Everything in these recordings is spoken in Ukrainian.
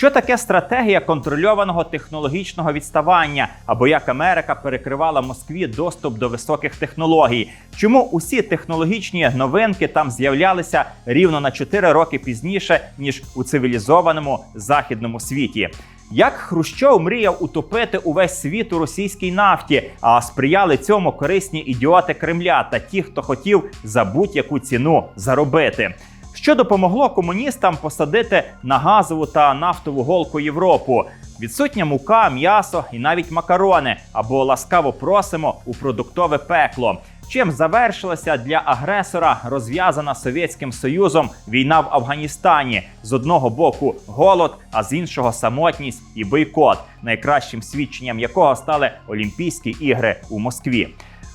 Що таке стратегія контрольованого технологічного відставання, або як Америка перекривала Москві доступ до високих технологій? Чому усі технологічні новинки там з'являлися рівно на 4 роки пізніше ніж у цивілізованому західному світі? Як Хрущов мріяв утопити увесь світ у російській нафті, а сприяли цьому корисні ідіоти Кремля та ті, хто хотів за будь-яку ціну заробити. Що допомогло комуністам посадити на газову та нафтову голку Європу? Відсутня мука, м'ясо і навіть макарони або ласкаво просимо у продуктове пекло. Чим завершилася для агресора розв'язана Совєтським Союзом війна в Афганістані з одного боку голод, а з іншого самотність і бойкот, найкращим свідченням якого стали Олімпійські ігри у Москві.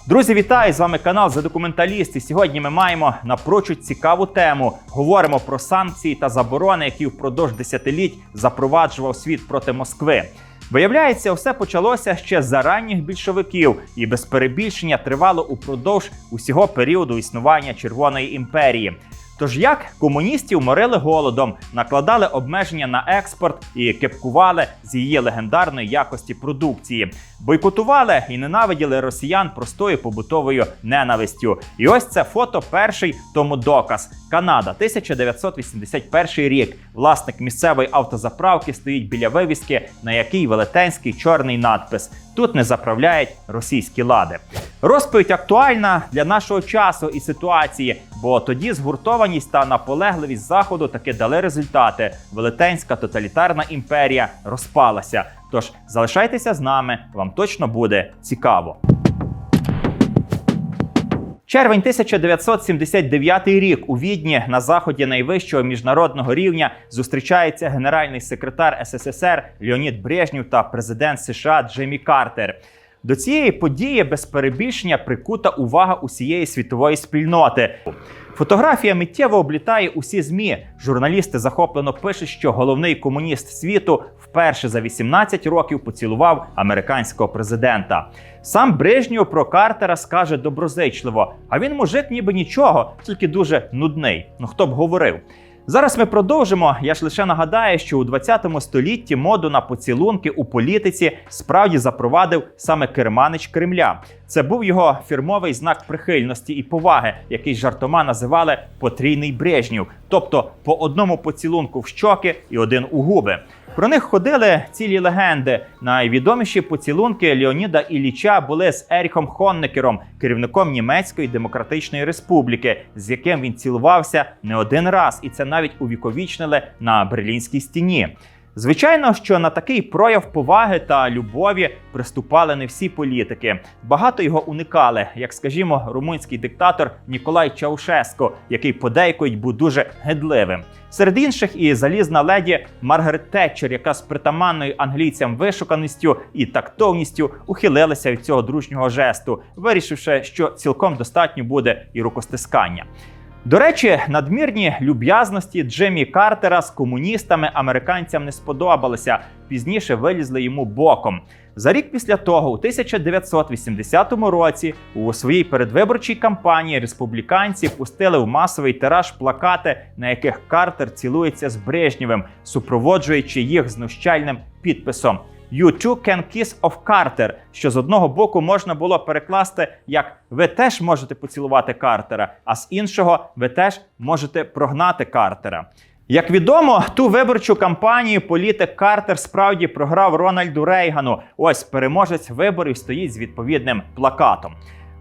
Друзі, вітаю! З вами канал за документаліст. І сьогодні ми маємо напрочуд цікаву тему. Говоримо про санкції та заборони, які впродовж десятиліть запроваджував світ проти Москви. Виявляється, все почалося ще за ранніх більшовиків і без перебільшення тривало упродовж усього періоду існування Червоної імперії. Тож як комуністів морили голодом, накладали обмеження на експорт і кепкували з її легендарної якості продукції, бойкотували і ненавиділи росіян простою побутовою ненавистю. І ось це фото перший тому доказ. Канада, 1981 рік. Власник місцевої автозаправки стоїть біля вивіски, на якій велетенський чорний надпис. Тут не заправляють російські лади. Розповідь актуальна для нашого часу і ситуації, бо тоді згуртованість та наполегливість заходу таки дали результати. Велетенська тоталітарна імперія розпалася. Тож залишайтеся з нами, вам точно буде цікаво. Червень 1979 рік у Відні на заході найвищого міжнародного рівня зустрічається генеральний секретар СССР Леонід Брежнів та президент США Джеймі Картер. До цієї події без перебільшення прикута увага усієї світової спільноти. Фотографія миттєво облітає усі змі. Журналісти захоплено пишуть, що головний комуніст світу вперше за 18 років поцілував американського президента. Сам Брежнєв про Картера скаже доброзичливо, а він мужик ніби нічого, тільки дуже нудний. Ну хто б говорив. Зараз ми продовжимо. Я ж лише нагадаю, що у 20 столітті моду на поцілунки у політиці справді запровадив саме керманич Кремля. Це був його фірмовий знак прихильності і поваги, який жартома називали потрійний Брежнів, тобто по одному поцілунку в щоки і один у губи. Про них ходили цілі легенди. Найвідоміші поцілунки Леоніда Ілліча були з Еріхом Хоннекером, керівником Німецької демократичної республіки, з яким він цілувався не один раз, і це навіть увіковічнили на берлінській стіні. Звичайно, що на такий прояв поваги та любові приступали не всі політики. Багато його уникали, як скажімо, румунський диктатор Ніколай Чаушеско, який подейкують був дуже гидливим. Серед інших і залізна леді Маргарет Тетчер, яка з притаманною англійцям вишуканістю і тактовністю ухилилася від цього дружнього жесту, вирішивши, що цілком достатньо буде і рукостискання. До речі, надмірні люб'язності Джиммі Картера з комуністами американцям не сподобалися. Пізніше вилізли йому боком. За рік після того, у 1980 році, у своїй передвиборчій кампанії республіканці пустили в масовий тираж плакати, на яких Картер цілується з Брежнєвим, супроводжуючи їх знущальним підписом. You too can kiss of Carter, що з одного боку можна було перекласти як ви теж можете поцілувати Картера, а з іншого ви теж можете прогнати Картера. Як відомо, ту виборчу кампанію політик Картер справді програв Рональду Рейгану. Ось переможець виборів стоїть з відповідним плакатом.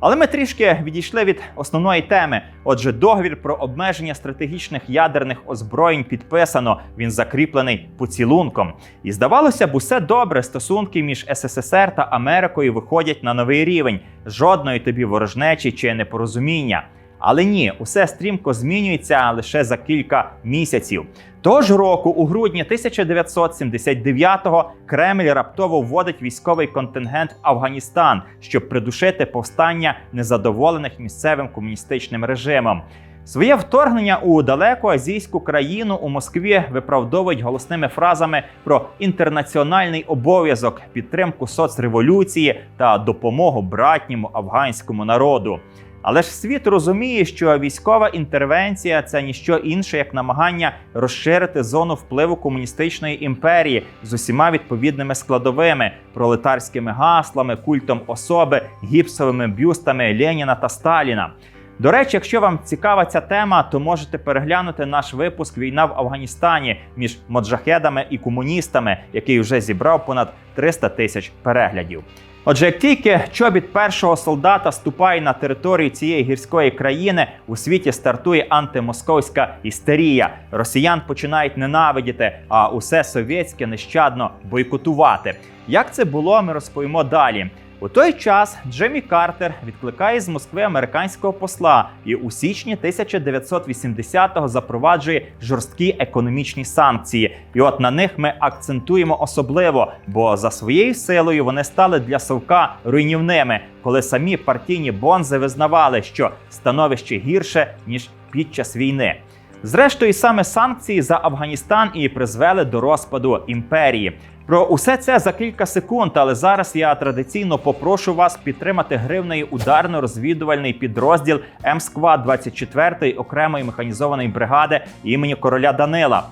Але ми трішки відійшли від основної теми. Отже, договір про обмеження стратегічних ядерних озброєнь підписано. Він закріплений поцілунком. І здавалося б, усе добре. Стосунки між СССР та Америкою виходять на новий рівень. Жодної тобі ворожнечі чи непорозуміння. Але ні, усе стрімко змінюється лише за кілька місяців. Того року, у грудні 1979-го, Кремль раптово вводить військовий контингент в Афганістан, щоб придушити повстання незадоволених місцевим комуністичним режимом. Своє вторгнення у далеку азійську країну у Москві виправдовують голосними фразами про інтернаціональний обов'язок, підтримку соцреволюції та допомогу братньому афганському народу. Але ж світ розуміє, що військова інтервенція це ніщо інше, як намагання розширити зону впливу комуністичної імперії з усіма відповідними складовими пролетарськими гаслами, культом особи, гіпсовими бюстами Леніна та Сталіна. До речі, якщо вам цікава ця тема, то можете переглянути наш випуск Війна в Афганістані між моджахедами і комуністами, який вже зібрав понад 300 тисяч переглядів. Отже, як тільки чобіт першого солдата ступає на територію цієї гірської країни, у світі стартує антимосковська істерія. Росіян починають ненавидіти, а усе совєтське нещадно бойкотувати. Як це було, ми розповімо далі. У той час Джиммі Картер відкликає з Москви американського посла і у січні 1980-го запроваджує жорсткі економічні санкції. І от на них ми акцентуємо особливо, бо за своєю силою вони стали для Совка руйнівними, коли самі партійні бонзи визнавали, що становище гірше ніж під час війни. Зрештою, саме санкції за Афганістан і призвели до розпаду імперії. Про усе це за кілька секунд, але зараз я традиційно попрошу вас підтримати гривний ударно-розвідувальний підрозділ М-Сквад 24-ї окремої механізованої бригади імені короля Данила.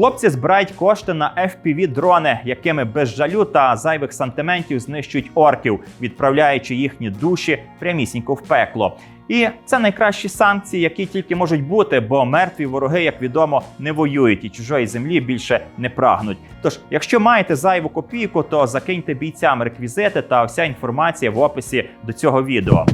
Хлопці збирають кошти на fpv дрони, якими без жалю та зайвих сантиментів знищують орків, відправляючи їхні душі прямісінько в пекло. І це найкращі санкції, які тільки можуть бути, бо мертві вороги, як відомо, не воюють і чужої землі більше не прагнуть. Тож, якщо маєте зайву копійку, то закиньте бійцям реквізити та вся інформація в описі до цього відео.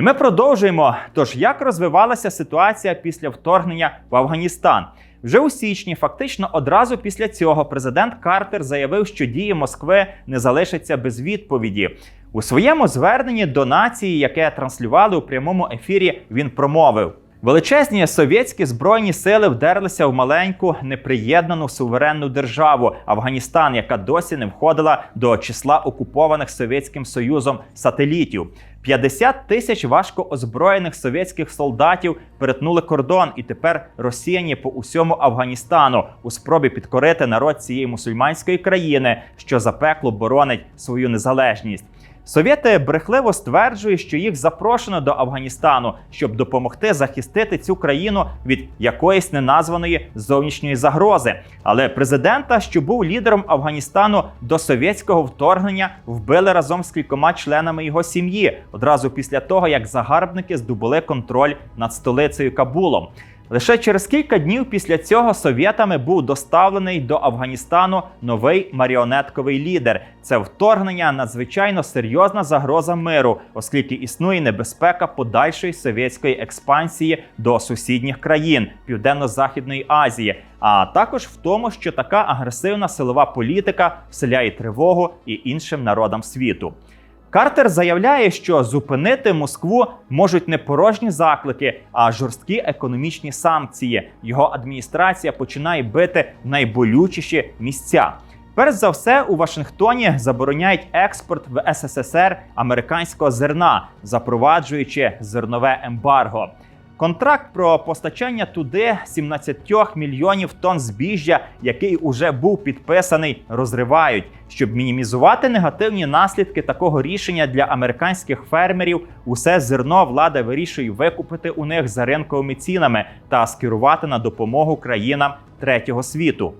І ми продовжуємо. Тож, як розвивалася ситуація після вторгнення в Афганістан? Вже у січні, фактично одразу після цього, президент Картер заявив, що дії Москви не залишаться без відповіді. У своєму зверненні до нації, яке транслювали у прямому ефірі, він промовив. Величезні совєтські збройні сили вдерлися в маленьку неприєднану суверенну державу Афганістан, яка досі не входила до числа окупованих Совєтським Союзом сателітів. 50 тисяч важко озброєних совєтських солдатів перетнули кордон і тепер розсіяні по усьому Афганістану у спробі підкорити народ цієї мусульманської країни, що запекло боронить свою незалежність. Совєти брехливо стверджують, що їх запрошено до Афганістану, щоб допомогти захистити цю країну від якоїсь неназваної зовнішньої загрози. Але президента, що був лідером Афганістану до совєтського вторгнення, вбили разом з кількома членами його сім'ї одразу після того, як загарбники здобули контроль над столицею Кабулом. Лише через кілька днів після цього совєтами був доставлений до Афганістану новий маріонетковий лідер. Це вторгнення надзвичайно серйозна загроза миру, оскільки існує небезпека подальшої совєтської експансії до сусідніх країн Південно-Західної Азії, а також в тому, що така агресивна силова політика вселяє тривогу і іншим народам світу. Картер заявляє, що зупинити Москву можуть не порожні заклики, а жорсткі економічні санкції. Його адміністрація починає бити найболючіші місця. Перш за все, у Вашингтоні забороняють експорт в СССР американського зерна, запроваджуючи зернове ембарго. Контракт про постачання туди 17 мільйонів тонн збіжжя, який уже був підписаний, розривають. Щоб мінімізувати негативні наслідки такого рішення для американських фермерів, усе зерно влада вирішує викупити у них за ринковими цінами та скерувати на допомогу країнам третього світу.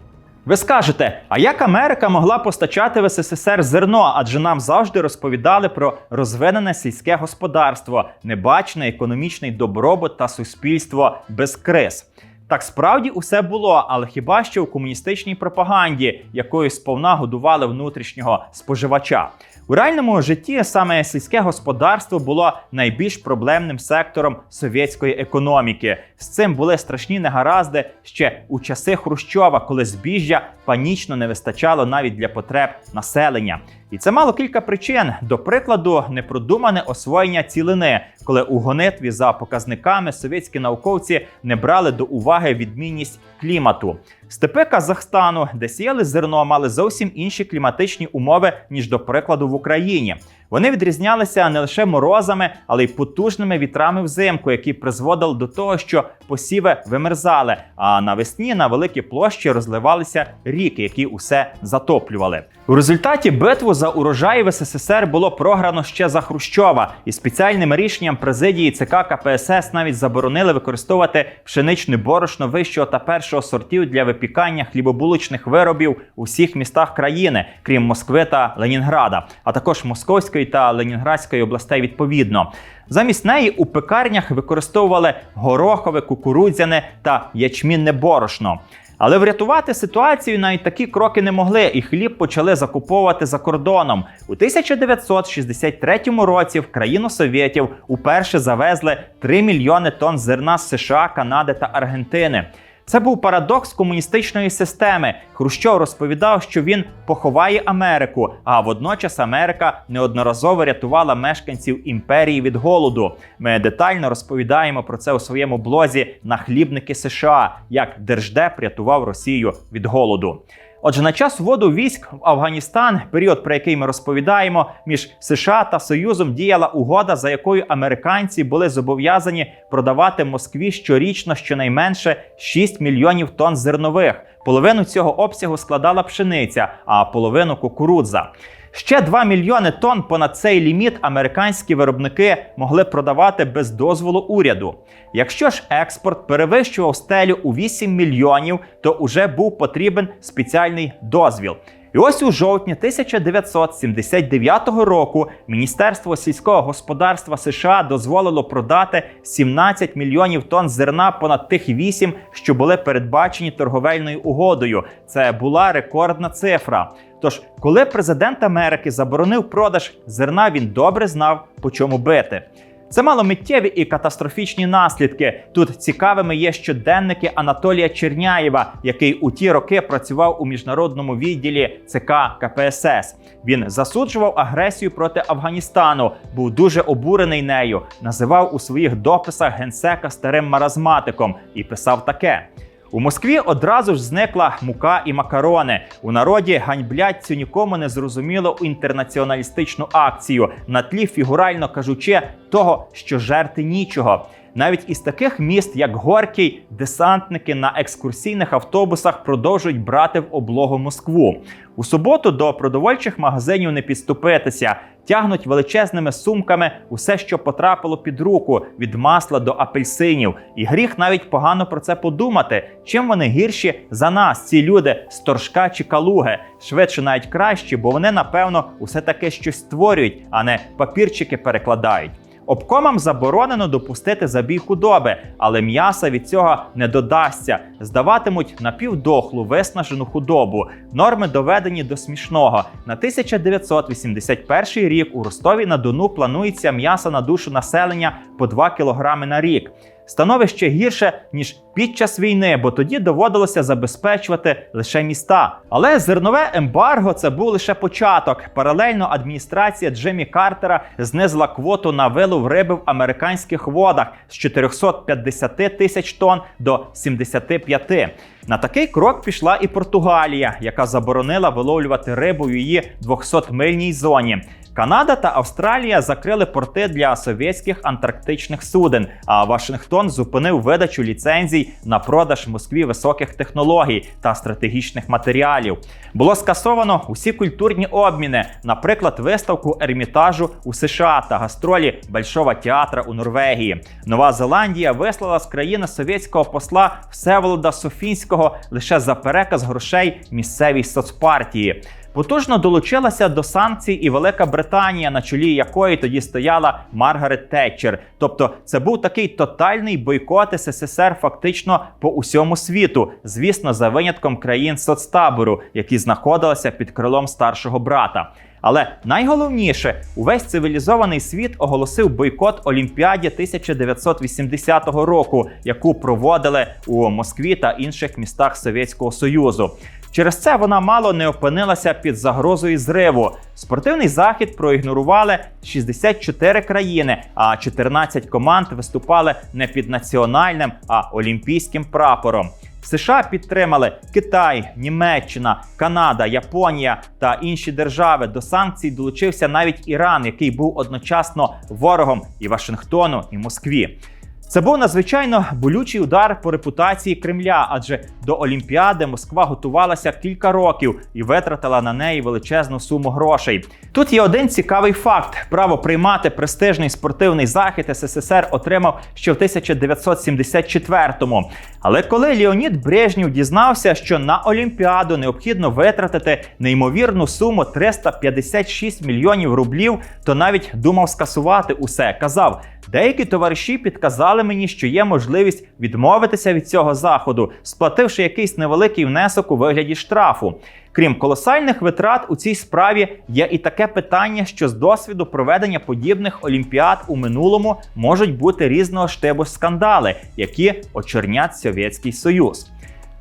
Ви скажете, а як Америка могла постачати в СССР зерно? Адже нам завжди розповідали про розвинене сільське господарство, небачений економічний добробут та суспільство без криз. Так справді усе було, але хіба що у комуністичній пропаганді, якою сповна годували внутрішнього споживача. У реальному житті саме сільське господарство було найбільш проблемним сектором совєтської економіки. З цим були страшні негаразди ще у часи Хрущова, коли збіжжя панічно не вистачало навіть для потреб населення. І це мало кілька причин. До прикладу, непродумане освоєння цілини, коли у гонитві за показниками совєтські науковці не брали до уваги відмінність клімату. Степи Казахстану, де сіяли зерно, мали зовсім інші кліматичні умови, ніж до прикладу в Україні. Вони відрізнялися не лише морозами, але й потужними вітрами взимку, які призводили до того, що посіви вимерзали. А навесні на великі площі розливалися ріки, які усе затоплювали. У результаті битву за урожай в СССР було програно ще за Хрущова, і спеціальним рішенням президії ЦК КПСС навіть заборонили використовувати пшеничне борошно вищого та першого сортів для випікання хлібобулочних виробів у всіх містах країни, крім Москви та Ленінграда, а також Московської та Ленінградської областей відповідно. Замість неї у пекарнях використовували горохове, кукурудзяне та ячмінне борошно. Але врятувати ситуацію навіть такі кроки не могли, і хліб почали закуповувати за кордоном. У 1963 році в країну совєтів уперше завезли 3 мільйони тонн зерна з США, Канади та Аргентини. Це був парадокс комуністичної системи. Хрущов розповідав, що він поховає Америку, а водночас Америка неодноразово рятувала мешканців імперії від голоду. Ми детально розповідаємо про це у своєму блозі на хлібники США, як Держдеп рятував Росію від голоду. Отже, на час вводу військ в Афганістан, період, про який ми розповідаємо, між США та Союзом діяла угода, за якою американці були зобов'язані продавати Москві щорічно щонайменше 6 мільйонів тонн зернових. Половину цього обсягу складала пшениця, а половину кукурудза. Ще 2 мільйони тонн понад цей ліміт американські виробники могли продавати без дозволу уряду. Якщо ж експорт перевищував стелю у 8 мільйонів, то уже був потрібен спеціальний дозвіл. І ось у жовтні 1979 року Міністерство сільського господарства США дозволило продати 17 мільйонів тонн зерна понад тих 8, що були передбачені торговельною угодою. Це була рекордна цифра. Тож, коли президент Америки заборонив продаж зерна, він добре знав, по чому бити. Це мало миттєві і катастрофічні наслідки. Тут цікавими є щоденники Анатолія Черняєва, який у ті роки працював у міжнародному відділі ЦК КПСС. Він засуджував агресію проти Афганістану, був дуже обурений нею, називав у своїх дописах генсека старим маразматиком і писав таке. У Москві одразу ж зникла мука і макарони. У народі ганьблять цю нікому не зрозумілу інтернаціоналістичну акцію на тлі, фігурально кажучи, того, що жерти нічого. Навіть із таких міст, як Горький, десантники на екскурсійних автобусах продовжують брати в облогу Москву. У суботу до продовольчих магазинів не підступитися, тягнуть величезними сумками усе, що потрапило під руку, від масла до апельсинів. І гріх навіть погано про це подумати. Чим вони гірші за нас, ці люди з торжка чи калуги, швидше навіть кращі, бо вони напевно усе таке щось створюють, а не папірчики перекладають. Обкомам заборонено допустити забій худоби, але м'яса від цього не додасться. Здаватимуть напівдохлу виснажену худобу. Норми доведені до смішного. На 1981 рік у Ростові на Дону планується м'ясо на душу населення по 2 кілограми на рік. Становище гірше ніж під час війни, бо тоді доводилося забезпечувати лише міста. Але зернове ембарго це був лише початок. Паралельно адміністрація Джиммі Картера знизила квоту на вилов риби в американських водах з 450 тисяч тонн до 75. На такий крок пішла і Португалія, яка заборонила виловлювати рибу в її 200-мильній зоні. Канада та Австралія закрили порти для совєтських антарктичних суден. А Вашингтон зупинив видачу ліцензій на продаж Москві високих технологій та стратегічних матеріалів. Було скасовано усі культурні обміни, наприклад, виставку ермітажу у США та гастролі Большого театра у Норвегії. Нова Зеландія вислала з країни совєтського посла Всеволода Софінського лише за переказ грошей місцевій соцпартії. Потужно долучилася до санкцій і Велика Британія, на чолі якої тоді стояла Маргарет Тетчер. Тобто, це був такий тотальний бойкот СССР фактично по усьому світу, звісно, за винятком країн соцтабору, які знаходилися під крилом старшого брата. Але найголовніше, увесь цивілізований світ оголосив бойкот Олімпіаді 1980 року, яку проводили у Москві та інших містах Совєтського Союзу. Через це вона мало не опинилася під загрозою зриву. Спортивний захід проігнорували 64 країни, а 14 команд виступали не під національним, а олімпійським прапором. США підтримали Китай, Німеччина, Канада, Японія та інші держави. До санкцій долучився навіть Іран, який був одночасно ворогом і Вашингтону, і Москві. Це був надзвичайно болючий удар по репутації Кремля, адже до Олімпіади Москва готувалася кілька років і витратила на неї величезну суму грошей. Тут є один цікавий факт: право приймати престижний спортивний захід СССР отримав ще в 1974-му. Але коли Леонід Брежнєв дізнався, що на Олімпіаду необхідно витратити неймовірну суму 356 мільйонів рублів, то навіть думав скасувати усе. Казав, деякі товариші підказали мені, що є можливість відмовитися від цього заходу, сплативши якийсь невеликий внесок у вигляді штрафу. Крім колосальних витрат у цій справі є і таке питання, що з досвіду проведення подібних олімпіад у минулому можуть бути різного штибу скандали, які очернять Совєтський Союз.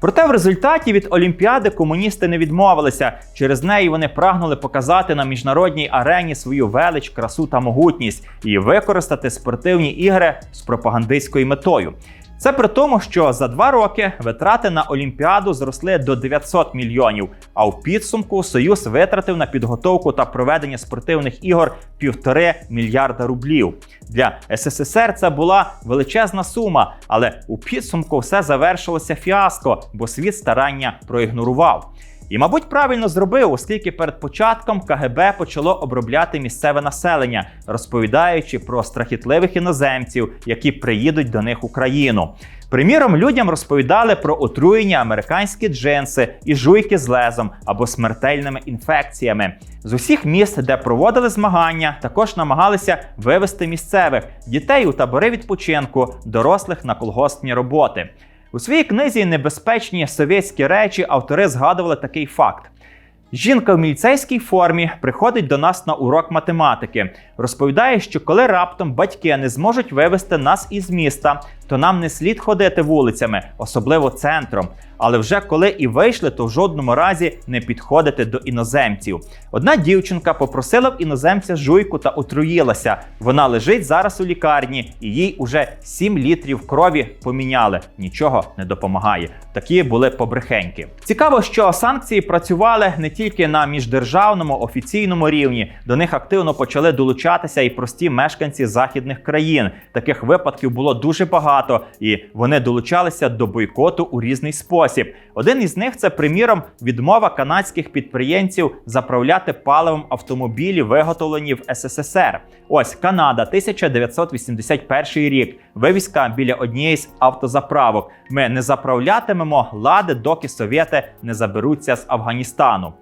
Проте в результаті від Олімпіади комуністи не відмовилися. Через неї вони прагнули показати на міжнародній арені свою велич, красу та могутність і використати спортивні ігри з пропагандистською метою. Це при тому, що за два роки витрати на Олімпіаду зросли до 900 мільйонів. А в підсумку Союз витратив на підготовку та проведення спортивних ігор півтори мільярда рублів. Для СССР це була величезна сума, але у підсумку все завершилося фіаско, бо світ старання проігнорував. І, мабуть, правильно зробив, оскільки перед початком КГБ почало обробляти місцеве населення, розповідаючи про страхітливих іноземців, які приїдуть до них в Україну. Приміром, людям розповідали про отруєння американські джинси і жуйки з лезом або смертельними інфекціями. З усіх міст, де проводили змагання, також намагалися вивести місцевих дітей у табори відпочинку, дорослих на колгоспні роботи. У своїй книзі Небезпечні совєтські речі автори згадували такий факт. Жінка в міліцейській формі приходить до нас на урок математики. Розповідає, що коли раптом батьки не зможуть вивезти нас із міста, то нам не слід ходити вулицями, особливо центром. Але вже коли і вийшли, то в жодному разі не підходити до іноземців. Одна дівчинка попросила в іноземця жуйку та отруїлася. Вона лежить зараз у лікарні, і їй уже 7 літрів крові поміняли. Нічого не допомагає. Такі були побрехеньки. Цікаво, що санкції працювали не тільки на міждержавному офіційному рівні. До них активно почали долучатися і прості мешканці західних країн. Таких випадків було дуже багато, і вони долучалися до бойкоту у різний спосіб. Один із них це, приміром, відмова канадських підприємців заправляти паливом автомобілі, виготовлені в СССР. Ось Канада, 1981 рік. Вивіска біля однієї з автозаправок. Ми не заправлятимемо лади, доки совєти не заберуться з Афганістану.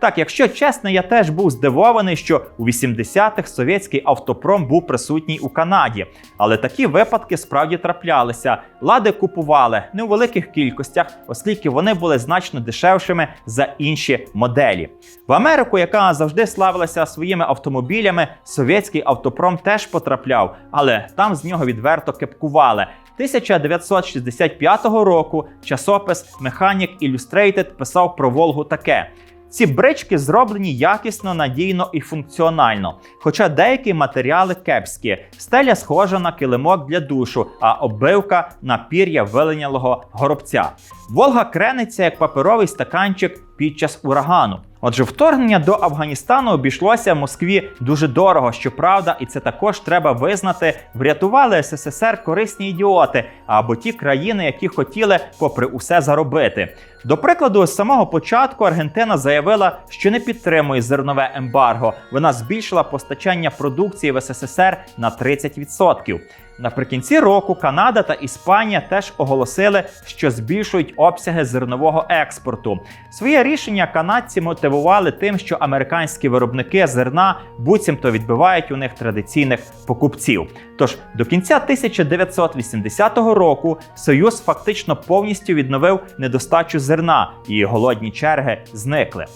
Так, якщо чесно, я теж був здивований, що у 80-х совєтський автопром був присутній у Канаді. Але такі випадки справді траплялися. Лади купували не у великих кількостях, оскільки вони були значно дешевшими за інші моделі. В Америку, яка завжди славилася своїми автомобілями, совєтський автопром теж потрапляв, але там з нього відверто кепкували. 1965 року часопис Mechanic Illustrated писав про Волгу таке. Ці брички зроблені якісно, надійно і функціонально. Хоча деякі матеріали кепські, стеля схожа на килимок для душу, а оббивка на пір'я виленялого горобця. Волга крениться як паперовий стаканчик під час урагану. Отже, вторгнення до Афганістану обійшлося Москві дуже дорого. Щоправда, і це також треба визнати. Врятували СССР корисні ідіоти або ті країни, які хотіли, попри усе, заробити. До прикладу, з самого початку Аргентина заявила, що не підтримує зернове ембарго. Вона збільшила постачання продукції в СССР на 30%. Наприкінці року Канада та Іспанія теж оголосили, що збільшують обсяги зернового експорту. Своє рішення канадці мотивували тим, що американські виробники зерна буцімто відбивають у них традиційних покупців. Тож до кінця 1980 року Союз фактично повністю відновив недостачу зерна, і голодні черги зникли.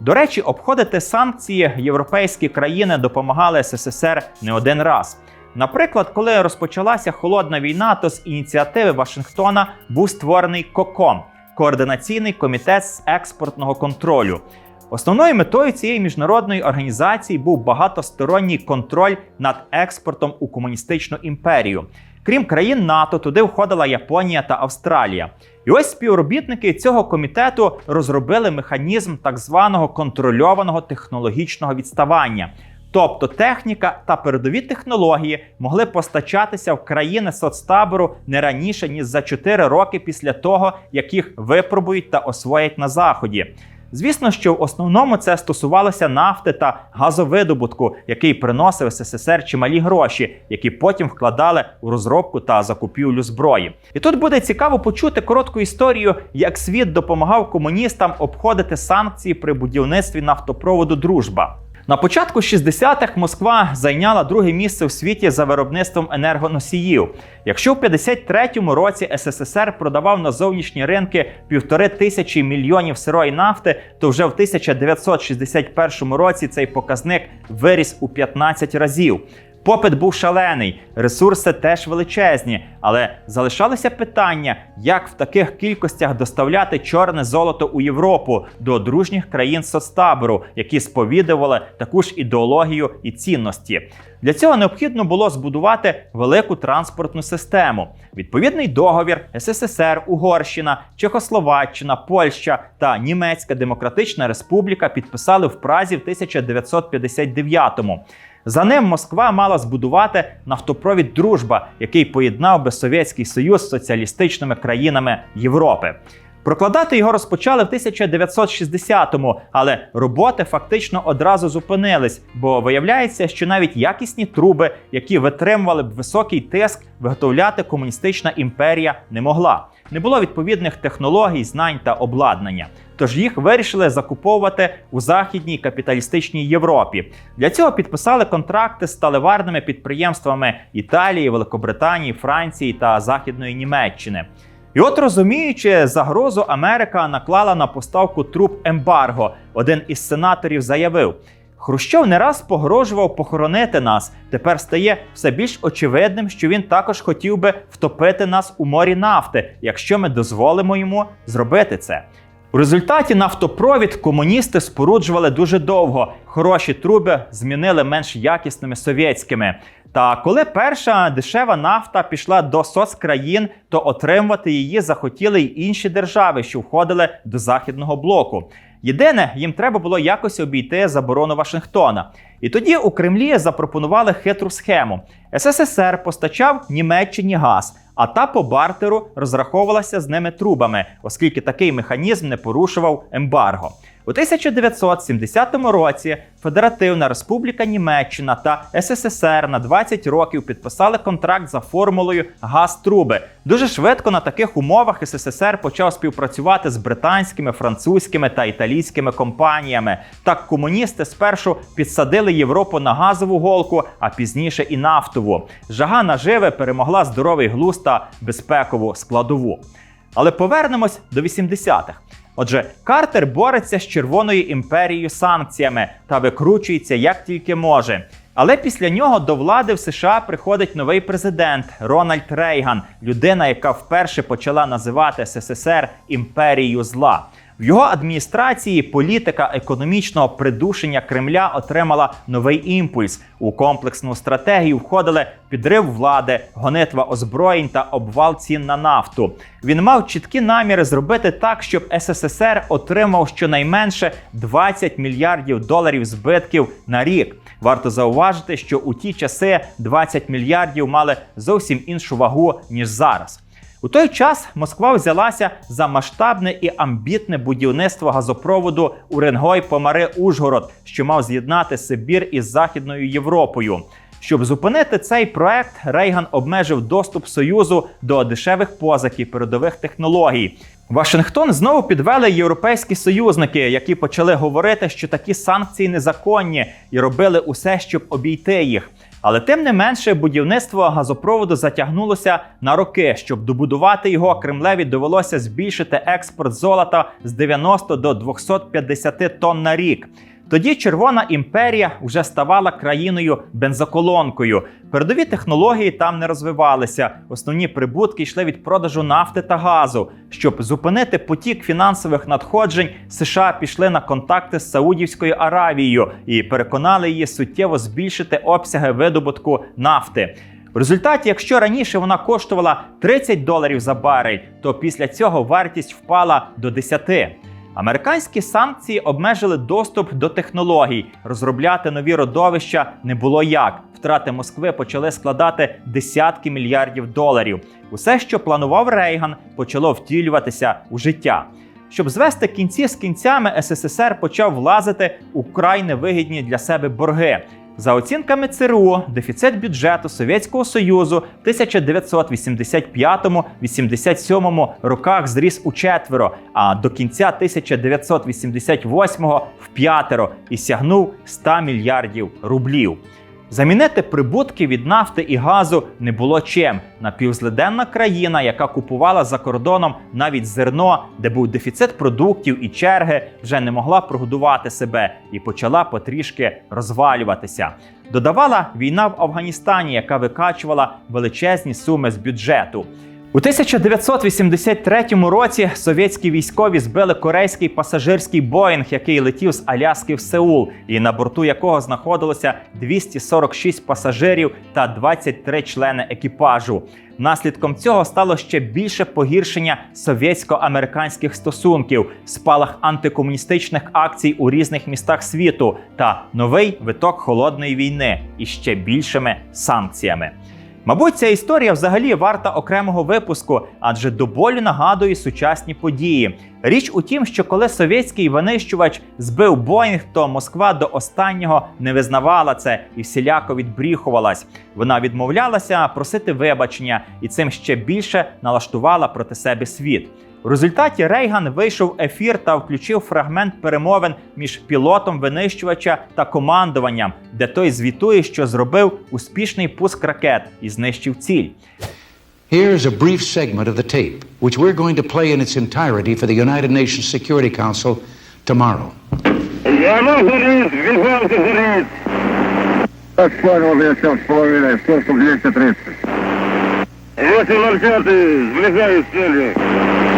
До речі, обходити санкції європейські країни допомагали СССР не один раз. Наприклад, коли розпочалася холодна війна, то з ініціативи Вашингтона був створений КОКОМ координаційний комітет з експортного контролю. Основною метою цієї міжнародної організації був багатосторонній контроль над експортом у комуністичну імперію. Крім країн НАТО, туди входила Японія та Австралія. І ось співробітники цього комітету розробили механізм так званого контрольованого технологічного відставання. Тобто техніка та передові технології могли постачатися в країни соцтабору не раніше ніж за 4 роки після того, як їх випробують та освоять на заході. Звісно, що в основному це стосувалося нафти та газовидобутку, який приносив СССР чималі гроші, які потім вкладали у розробку та закупівлю зброї. І тут буде цікаво почути коротку історію, як світ допомагав комуністам обходити санкції при будівництві нафтопроводу Дружба. На початку 60-х Москва зайняла друге місце в світі за виробництвом енергоносіїв. Якщо в 53-му році СССР продавав на зовнішні ринки півтори тисячі мільйонів сирої нафти, то вже в 1961 році цей показник виріс у 15 разів. Попит був шалений, ресурси теж величезні, але залишалося питання, як в таких кількостях доставляти чорне золото у Європу до дружніх країн соцтабору, які сповідували таку ж ідеологію і цінності. Для цього необхідно було збудувати велику транспортну систему. Відповідний договір СССР, Угорщина, Чехословаччина, Польща та Німецька Демократична Республіка підписали в Празі в 1959-му. За ним Москва мала збудувати нафтопровід Дружба, який поєднав би Совєтський Союз з соціалістичними країнами Європи. Прокладати його розпочали в 1960-му, але роботи фактично одразу зупинились, бо виявляється, що навіть якісні труби, які витримували б високий тиск, виготовляти комуністична імперія не могла. Не було відповідних технологій, знань та обладнання. Тож їх вирішили закуповувати у західній капіталістичній Європі. Для цього підписали контракти з сталеварними підприємствами Італії, Великобританії, Франції та Західної Німеччини. І от розуміючи загрозу, Америка наклала на поставку труб ембарго. Один із сенаторів заявив: Хрущов не раз погрожував похоронити нас. Тепер стає все більш очевидним, що він також хотів би втопити нас у морі нафти, якщо ми дозволимо йому зробити це. У результаті нафтопровід комуністи споруджували дуже довго. Хороші труби змінили менш якісними совєтськими. Та коли перша дешева нафта пішла до соцкраїн, то отримувати її захотіли й інші держави, що входили до західного блоку. Єдине, їм треба було якось обійти заборону Вашингтона. І тоді у Кремлі запропонували хитру схему: СССР постачав Німеччині газ, а та по бартеру розраховувалася з ними трубами, оскільки такий механізм не порушував ембарго. У 1970 році Федеративна Республіка Німеччина та СССР на 20 років підписали контракт за формулою газ-труби. Дуже швидко на таких умовах СССР почав співпрацювати з британськими, французькими та італійськими компаніями. Так комуністи спершу підсадили Європу на газову голку, а пізніше і нафтову. Жага наживи перемогла здоровий глузд та безпекову складову. Але повернемось до 80-х. Отже, Картер бореться з Червоною імперією санкціями та викручується як тільки може. Але після нього до влади в США приходить новий президент Рональд Рейган, людина, яка вперше почала називати СССР імперією зла. В його адміністрації політика економічного придушення Кремля отримала новий імпульс. У комплексну стратегію входили підрив влади, гонитва озброєнь та обвал цін на нафту. Він мав чіткі наміри зробити так, щоб СССР отримав щонайменше 20 мільярдів доларів збитків на рік. Варто зауважити, що у ті часи 20 мільярдів мали зовсім іншу вагу ніж зараз. У той час Москва взялася за масштабне і амбітне будівництво газопроводу Уренгой Помари Ужгород, що мав з'єднати Сибір із Західною Європою. Щоб зупинити цей проект, Рейган обмежив доступ Союзу до дешевих позик і передових технологій. Вашингтон знову підвели європейські союзники, які почали говорити, що такі санкції незаконні, і робили усе, щоб обійти їх. Але тим не менше, будівництво газопроводу затягнулося на роки. Щоб добудувати його, Кремлеві довелося збільшити експорт золота з 90 до 250 тонн на рік. Тоді Червона імперія вже ставала країною бензоколонкою. Передові технології там не розвивалися. Основні прибутки йшли від продажу нафти та газу. Щоб зупинити потік фінансових надходжень, США пішли на контакти з Саудівською Аравією і переконали її суттєво збільшити обсяги видобутку нафти. В результаті, якщо раніше вона коштувала 30 доларів за барель, то після цього вартість впала до 10. Американські санкції обмежили доступ до технологій. Розробляти нові родовища не було як. Втрати Москви почали складати десятки мільярдів доларів. Усе, що планував Рейган, почало втілюватися у життя. Щоб звести кінці з кінцями, СССР почав влазити у край невигідні для себе борги. За оцінками ЦРУ, дефіцит бюджету Совєтського Союзу в 1985-87 роках зріс у четверо, а до кінця 1988 в п'ятеро і сягнув 100 мільярдів рублів. Замінити прибутки від нафти і газу не було чим. Напівзлиденна країна, яка купувала за кордоном навіть зерно, де був дефіцит продуктів і черги, вже не могла прогодувати себе і почала потрішки розвалюватися. Додавала війна в Афганістані, яка викачувала величезні суми з бюджету. У 1983 році совєтські військові збили корейський пасажирський Боїнг, який летів з Аляски в Сеул, і на борту якого знаходилося 246 пасажирів та 23 члени екіпажу. Наслідком цього стало ще більше погіршення совєтсько-американських стосунків, спалах антикомуністичних акцій у різних містах світу та новий виток холодної війни із ще більшими санкціями. Мабуть, ця історія взагалі варта окремого випуску, адже до болю нагадує сучасні події. Річ у тім, що коли совєтський винищувач збив Боїнг, то Москва до останнього не визнавала це і всіляко відбріхувалась. Вона відмовлялася просити вибачення і цим ще більше налаштувала проти себе світ. У результаті Рейган вийшов в ефір та включив фрагмент перемовин між пілотом винищувача та командуванням, де той звітує, що зробив успішний пуск ракет і знищив ціль. Here's a brief segment of the tape, which we're going to play in its entirety for the United Nations Security Council tomorrow. Так понял, я сейчас 100, 230. 805, сближаюсь с целью.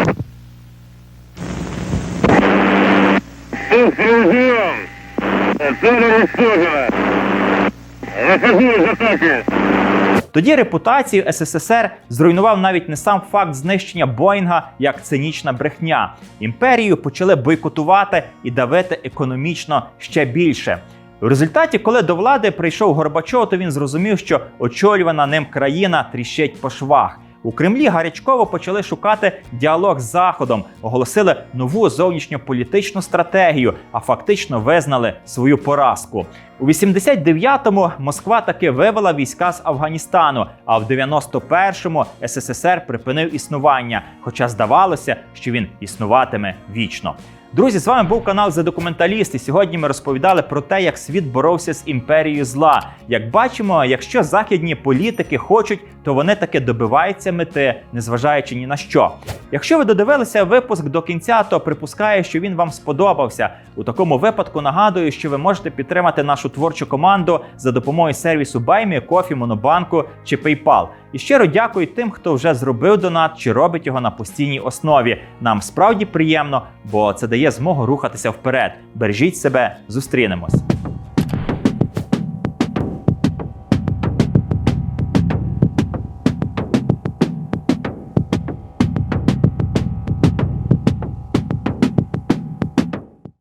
Тоді репутацію СССР зруйнував навіть не сам факт знищення Боїнга як цинічна брехня. Імперію почали бойкотувати і давити економічно ще більше. У результаті, коли до влади прийшов Горбачов, то він зрозумів, що очолювана ним країна тріщить по швах. У Кремлі гарячково почали шукати діалог з Заходом, оголосили нову зовнішньополітичну стратегію, а фактично визнали свою поразку. У 89-му Москва таки вивела війська з Афганістану, а в 91-му СССР припинив існування, хоча здавалося, що він існуватиме вічно. Друзі, з вами був канал «За документаліст», і сьогодні ми розповідали про те, як світ боровся з імперією зла. Як бачимо, якщо західні політики хочуть, то вони таки добиваються мети, незважаючи ні на що. Якщо ви додивилися випуск до кінця, то припускаю, що він вам сподобався. У такому випадку нагадую, що ви можете підтримати нашу творчу команду за допомогою сервісу Кофі, Монобанку чи PayPal. І щиро дякую тим, хто вже зробив донат чи робить його на постійній основі. Нам справді приємно, бо це дає змогу рухатися вперед. Бережіть себе, зустрінемось.